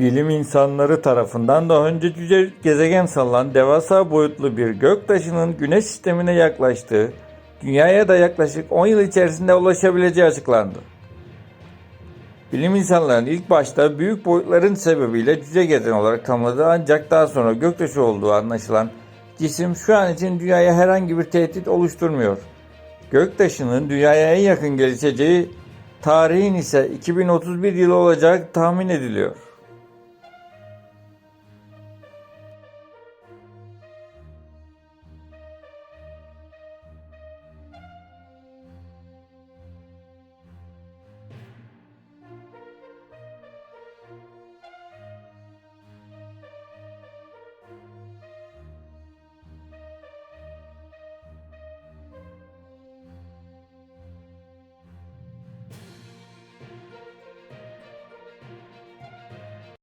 Bilim insanları tarafından daha önce cüce gezegen sanılan devasa boyutlu bir göktaşının güneş sistemine yaklaştığı, dünyaya da yaklaşık 10 yıl içerisinde ulaşabileceği açıklandı. Bilim insanlarının ilk başta büyük boyutların sebebiyle cüce gezegen olarak tanımladığı ancak daha sonra göktaşı olduğu anlaşılan cisim şu an için dünyaya herhangi bir tehdit oluşturmuyor. Göktaşının dünyaya en yakın gelişeceği tarihin ise 2031 yılı olacak tahmin ediliyor.